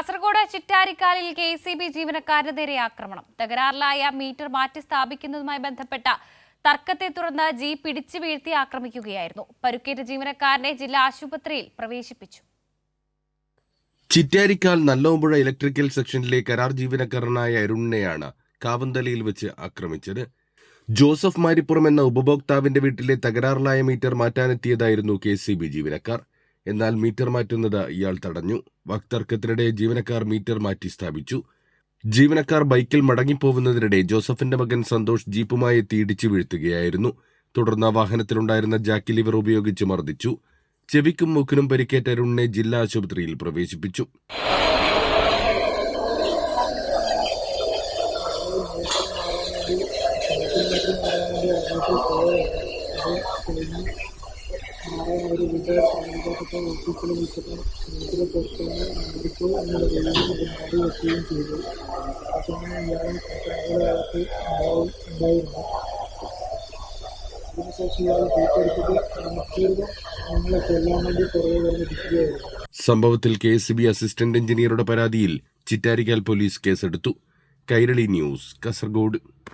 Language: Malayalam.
കാസർഗോഡ് ചിറ്റാരിക്കാലിൽ കെ സി ബി ജീവനക്കാരന് നേരെ ആക്രമണം. തകരാറിലായ മീറ്റർ മാറ്റി സ്ഥാപിക്കുന്നതുമായി ബന്ധപ്പെട്ട തർക്കത്തെ തുടർന്ന് ജീ ഇടിച്ചു വീഴ്ത്തി ആക്രമിക്കുകയായിരുന്നു. പരുക്കേറ്റ ജീവനക്കാരനെ ജില്ലാ ആശുപത്രിയിൽ പ്രവേശിപ്പിച്ചു. ചിറ്റാരിക്കാൽ നല്ലോമ്പുഴ ഇലക്ട്രിക്കൽ സെക്ഷനിലെ കരാർ ജീവനക്കാരനായ അരുണിനെയാണ് കാവന്തലയിൽ വെച്ച് ആക്രമിച്ചത്. ജോസഫ് മാരിപ്പുറം എന്ന ഉപഭോക്താവിന്റെ വീട്ടിലെ തകരാറിലായ മീറ്റർ മാറ്റാനെത്തിയതായിരുന്നു കെ സി ബി ജീവനക്കാർ. എന്നാൽ മീറ്റർ മാറ്റുന്നത് ഇയാൾ തടഞ്ഞു. വാക്തർക്കത്തിനിടെ ജീവനക്കാർ മീറ്റർ മാറ്റി സ്ഥാപിച്ചു. ജീവനക്കാർ ബൈക്കിൽ മടങ്ങിപ്പോകുന്നതിനിടെ ജോസഫിന്റെ മകൻ സന്തോഷ് ജീപ്പുമായി എത്തി ഇടിച്ചു വീഴ്ത്തുകയായിരുന്നു. തുടർന്ന് വാഹനത്തിലുണ്ടായിരുന്ന ജാക്കി ലിവർ ഉപയോഗിച്ച് മർദ്ദിച്ചു. ചെവിക്കും മൂക്കിനും പരിക്കേറ്റ അരുണിനെ ജില്ലാ ആശുപത്രിയിൽ പ്രവേശിപ്പിച്ചു. ഒരു സംഘടനത്തെ ഓഫീസിൽ വെക്കുകയും ചെയ്തു ആ സമയം സംഭവത്തിൽ കെ എസ് ബി അസിസ്റ്റന്റ് എഞ്ചിനീയറുടെ പരാതിയിൽ ചിറ്റാരിക്കാൽ പോലീസ് കേസെടുത്തു. കൈരളി ന്യൂസ് കാസർഗോഡ്.